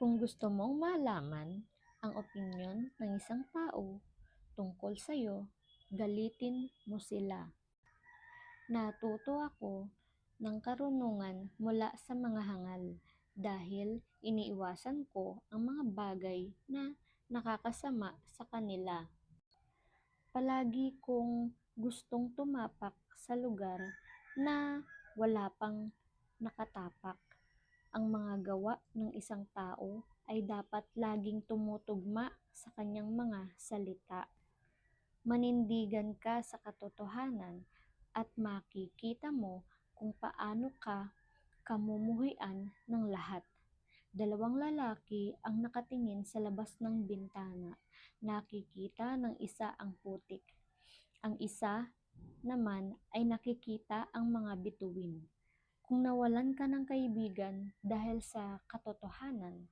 Kung gusto mong malaman ang opinyon ng isang tao tungkol sa'yo, galitin mo sila. Natuto ako ng karunungan mula sa mga hangal dahil iniiwasan ko ang mga bagay na nakakasama sa kanila. Palagi kong gustong tumapak sa lugar na wala pang nakatapak. Ang mga gawa ng isang tao ay dapat laging tumutugma sa kanyang mga salita. Manindigan ka sa katotohanan at makikita mo kung paano ka kamumuhian ng lahat. Dalawang lalaki ang nakatingin sa labas ng bintana. Nakikita ng isa ang putik. Ang isa naman ay nakikita ang mga bituin. Kung nawalan ka ng kaibigan dahil sa katotohanan,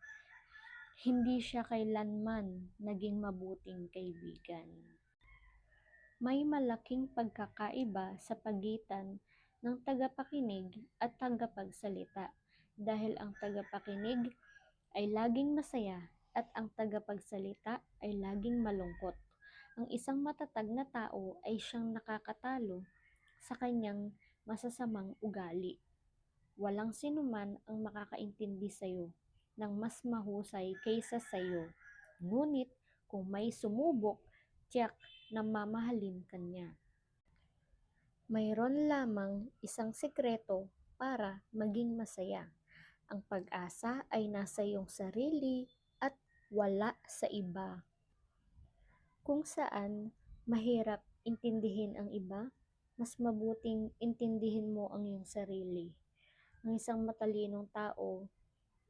hindi siya kailanman naging mabuting kaibigan. May malaking pagkakaiba sa pagitan ng tagapakinig at tagapagsalita dahil ang tagapakinig ay laging masaya at ang tagapagsalita ay laging malungkot. Ang isang matatag na tao ay siyang nakakatalo sa kanyang masasamang ugali. Walang sinuman ang makakaintindi sa iyo ng mas mahusay kaysa sa iyo. Ngunit kung may sumubok, tiyak na mamahalin ka niya. Mayroon lamang isang sekreto para maging masaya. Ang pag-asa ay nasa iyong sarili at wala sa iba. Kung saan mahirap intindihin ang iba, mas mabuting intindihin mo ang iyong sarili. Ang isang matalinong tao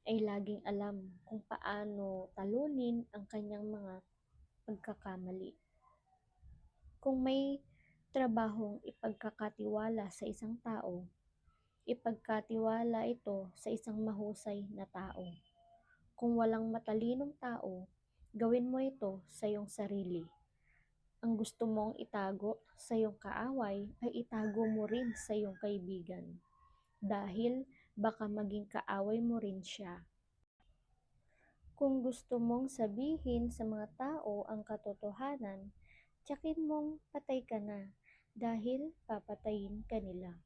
ay laging alam kung paano talunin ang kanyang mga pagkakamali. Kung may trabahong ipagkakatiwala sa isang tao, ipagkatiwala ito sa isang mahusay na tao. Kung walang matalinong tao, gawin mo ito sa iyong sarili. Ang gusto mong itago sa iyong kaaway ay itago mo rin sa iyong kaibigan. Dahil baka maging kaaway mo rin siya. Kung gusto mong sabihin sa mga tao ang katotohanan, tiyakin mong patay ka na dahil papatayin ka nila.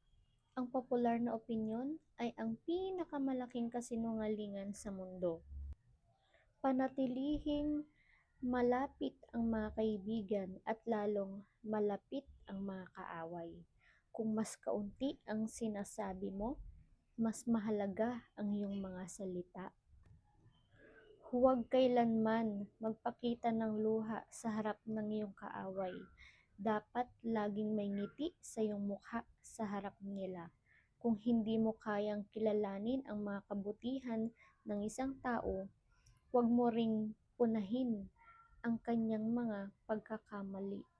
Ang popular na opinyon ay ang pinakamalaking kasinungalingan sa mundo. Panatilihing malapit ang mga kaibigan at lalong malapit ang mga kaaway. Kung mas kaunti ang sinasabi mo, mas mahalaga ang iyong mga salita. Huwag kailanman magpakita ng luha sa harap ng iyong kaaway. Dapat laging may ngiti sa iyong mukha sa harap nila. Kung hindi mo kayang kilalanin ang mga kabutihan ng isang tao, huwag mo ring punahin ang kanyang mga pagkakamali.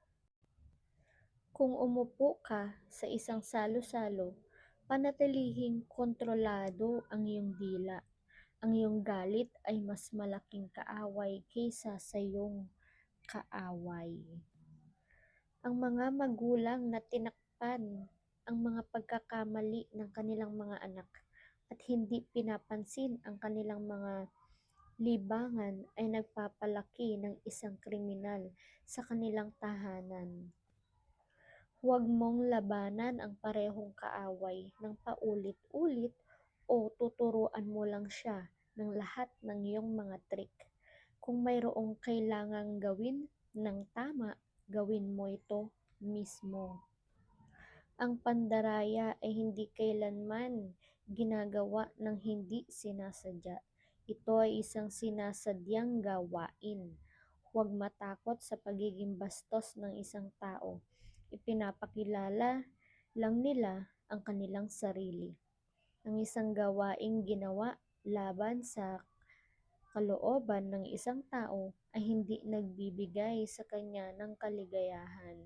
Kung umupo ka sa isang salo-salo, panatilihing kontrolado ang iyong dila. Ang iyong galit ay mas malaking kaaway kaysa sa iyong kaaway. Ang mga magulang na tinakpan ang mga pagkakamali ng kanilang mga anak at hindi pinapansin ang kanilang mga libangan ay nagpapalaki ng isang kriminal sa kanilang tahanan. Huwag mong labanan ang parehong kaaway ng paulit-ulit o tuturuan mo lang siya ng lahat ng iyong mga trik. Kung mayroong kailangang gawin ng tama, gawin mo ito mismo. Ang pandaraya ay hindi kailanman ginagawa ng hindi sinasadya. Ito ay isang sinasadyang gawain. Huwag matakot sa pagiging bastos ng isang tao. Ipinapakilala lang nila ang kanilang sarili. Ang isang gawaing ginawa laban sa kalooban ng isang tao ay hindi nagbibigay sa kanya ng kaligayahan.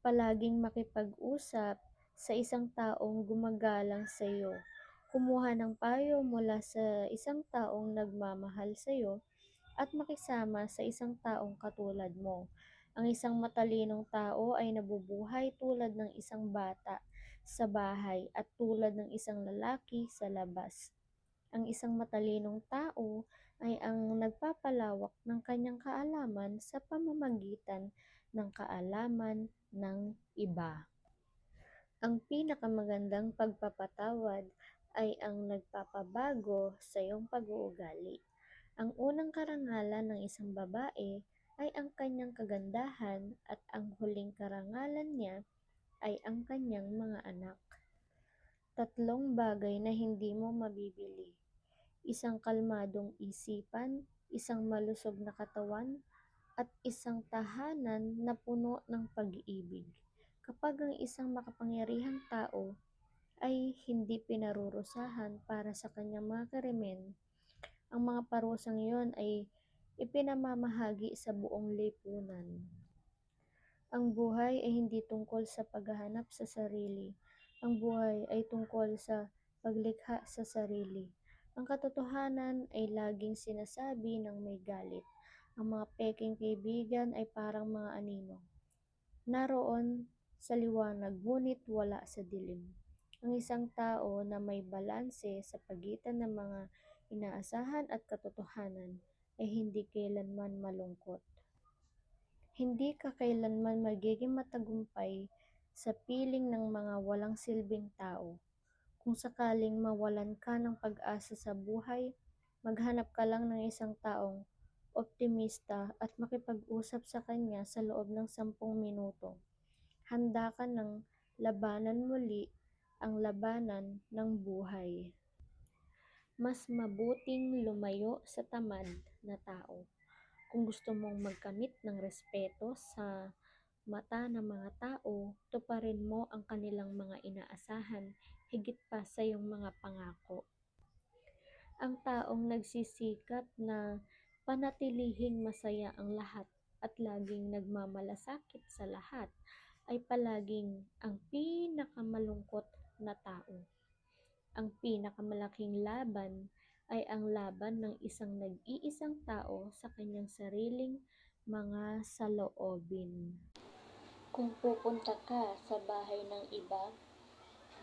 Palaging makipag-usap sa isang taong gumagalang sa iyo kumuha ng payo mula sa isang taong nagmamahal sa iyo at makisama sa isang taong katulad mo. Ang isang matalinong tao ay nabubuhay tulad ng isang bata sa bahay at tulad ng isang lalaki sa labas. Ang isang matalinong tao ay ang nagpapalawak ng kanyang kaalaman sa pamamagitan ng kaalaman ng iba. Ang pinakamagandang pagpapatawad ay ang nagpapabago sa iyong pag-uugali. Ang unang karangalan ng isang babae ay ang kanyang kagandahan at ang huling karangalan niya ay ang kanyang mga anak. Tatlong bagay na hindi mo mabibili. Isang kalmadong isipan, isang malusog na katawan, at isang tahanan na puno ng pag-ibig. Kapag ang isang makapangyarihang tao ay hindi pinarurusahan para sa kanyang mga krimen, ang mga parusang iyon ay ipinamamahagi sa buong lipunan. Ang buhay ay hindi tungkol sa paghahanap sa sarili. Ang buhay ay tungkol sa paglikha sa sarili. Ang katotohanan ay laging sinasabi ng may galit. Ang mga peking kaibigan ay parang mga anino. Naroon sa liwanag ngunit wala sa dilim. Ang isang tao na may balanse sa pagitan ng mga inaasahan at katotohanan ay hindi kailanman malungkot. Hindi ka kailanman magiging matagumpay sa piling ng mga walang silbing tao. Kung sakaling mawalan ka ng pag-asa sa buhay, maghanap ka lang ng isang taong optimista at makipag-usap sa kanya sa loob ng sampung minuto. Handa ka ng labanan muli ang labanan ng buhay. Mas mabuting lumayo sa tamad na tao. Kung gusto mong magkamit ng respeto sa mata ng mga tao, tuparin mo ang kanilang mga inaasahan higit pa sa iyong mga pangako. Ang taong nagsisikap na panatilihing masaya ang lahat at laging nagmamalasakit sa lahat ay palaging ang pinakamalungkot na tao. Ang pinakamalaking laban ay ang laban ng isang nag-iisang tao sa kanyang sariling mga saloobin. Kung pupunta ka sa bahay ng iba,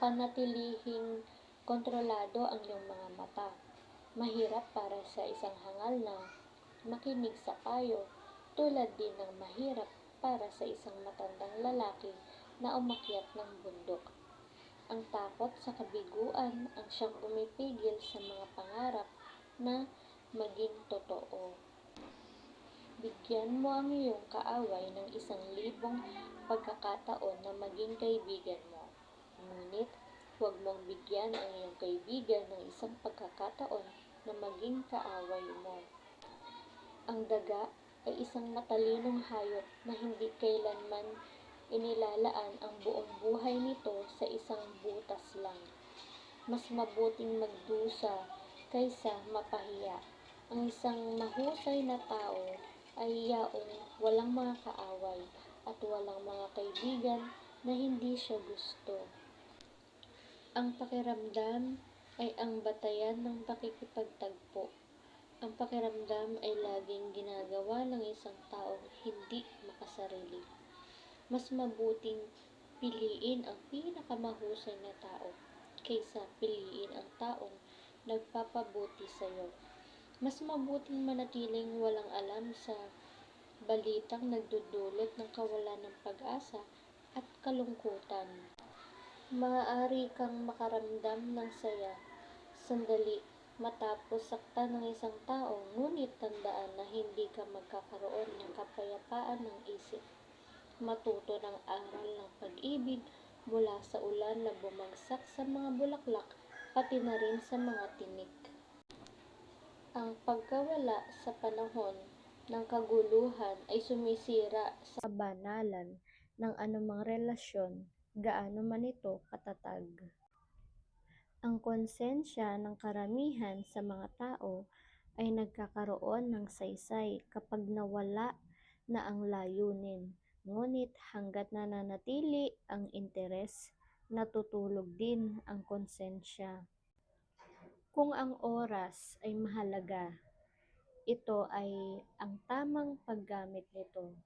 panatilihing kontrolado ang iyong mga mata. Mahirap para sa isang hangal na makinig sa payo, tulad din ng mahirap para sa isang matandang lalaki na umakyat ng bundok. Ang takot sa kabiguan ang siyang pumipigil sa mga pangarap na maging totoo. Bigyan mo ang iyong kaaway ng isang libong pagkakataon na maging kaibigan mo. Ngunit, huwag mong bigyan ang iyong kaibigan ng isang pagkakataon na maging kaaway mo. Ang daga ay isang matalinong hayop na hindi kailanman inilalaan ang buong buhay nito sa isang butas lang. Mas mabuting magdusa kaysa mapahiya. Ang isang mahusay na tao ay yaong walang mga kaaway at walang mga kaibigan na hindi siya gusto. Ang pakiramdam ay ang batayan ng pakikipagtagpo. Ang pakiramdam ay laging ginagawa ng isang taong hindi makasarili. Mas mabuting piliin ang pinakamahusay na tao kaysa piliin ang taong nagpapabuti sa iyo. Mas mabuting manatiling walang alam sa balitang nagdudulot ng kawalan ng pag-asa at kalungkutan. Maaari kang makaramdam ng saya sandali matapos saktan ng isang tao, ngunit tandaan na hindi ka magkakaroon ng kapayapaan ng isip. Matuto ng aral ng pag-ibig mula sa ulan na bumagsak sa mga bulaklak, pati na rin sa mga tinik. Ang pagkawala sa panahon ng kaguluhan ay sumisira sa kabanalan ng anumang relasyon, gaano man ito katatag. Ang konsensya ng karamihan sa mga tao ay nagkakaroon ng saysay kapag nawala na ang layunin, ngunit hanggat nananatili ang interes, natutulog din ang konsensya. Kung ang oras ay mahalaga, ito ay ang tamang paggamit nito.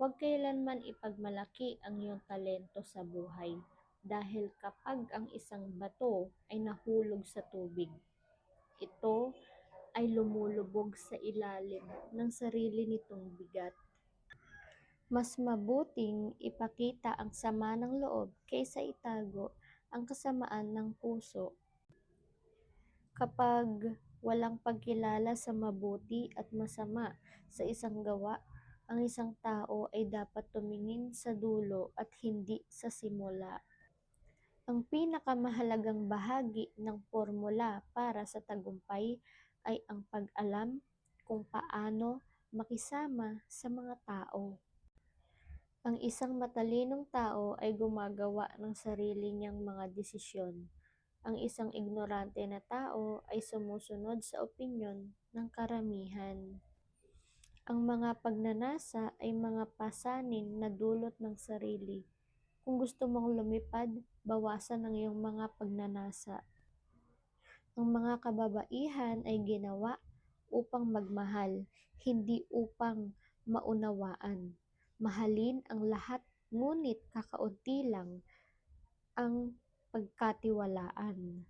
Huwag kailanman ipagmalaki ang iyong talento sa buhay dahil kapag ang isang bato ay nahulog sa tubig, ito ay lumulubog sa ilalim ng sarili nitong bigat. Mas mabuting ipakita ang sama ng loob kaysa itago ang kasamaan ng puso. Kapag walang pagkilala sa mabuti at masama sa isang gawa, ang isang tao ay dapat tumingin sa dulo at hindi sa simula. Ang pinakamahalagang bahagi ng formula para sa tagumpay ay ang pag-alam kung paano makisama sa mga tao. Ang isang matalinong tao ay gumagawa ng sarili niyang mga desisyon. Ang isang ignorante na tao ay sumusunod sa opinyon ng karamihan. Ang mga pagnanasa ay mga pasanin na dulot ng sarili. Kung gusto mong lumipad, bawasan ang iyong mga pagnanasa. Ang mga kababaihan ay ginawa upang magmahal, hindi upang maunawaan. Mahalin ang lahat ngunit kakaunti lang ang pagkatiwalaan.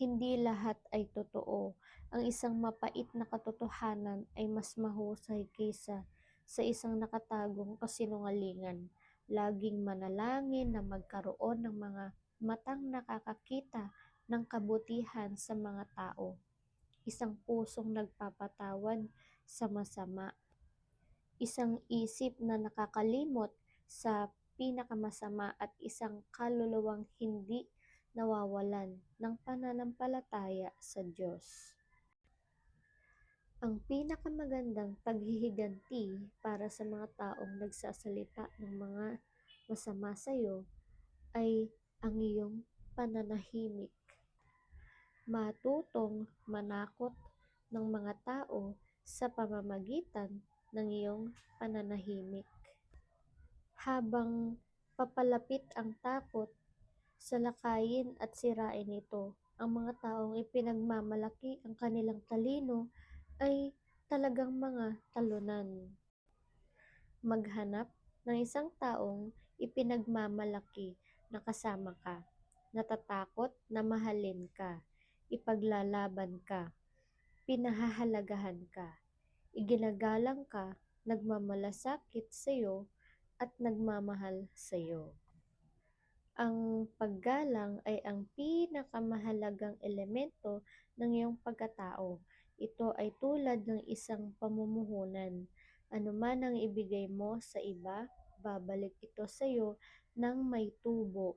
Hindi lahat ay totoo. Ang isang mapait na katotohanan ay mas mahusay kaysa sa isang nakatagong kasinungalingan. Laging manalangin na magkaroon ng mga matang nakakakita ng kabutihan sa mga tao. Isang pusong nagpapatawad sa masama. Isang isip na nakakalimot sa pinakamasama at isang kaluluwang hindi nawawalan ng pananampalataya sa Diyos. Ang pinakamagandang paghihiganti para sa mga taong nagsasalita ng mga masama sa iyo ay ang iyong pananahimik. Matutong manakot ng mga tao sa pamamagitan ng iyong pananahimik. Habang papalapit ang takot, salakayin at sirain ito. Ang mga taong ipinagmamalaki ang kanilang talino ay talagang mga talunan. Maghanap ng isang taong ipinagmamalaki na kasama ka, natatakot na mahalin ka, ipaglalaban ka, pinahahalagahan ka, iginagalang ka, nagmamalasakit sa iyo, at nagmamahal sa iyo. Ang paggalang ay ang pinakamahalagang elemento ng iyong pagkatao. Ito ay tulad ng isang pamumuhunan. Ano man ang ibigay mo sa iba, babalik ito sa iyo ng may tubo.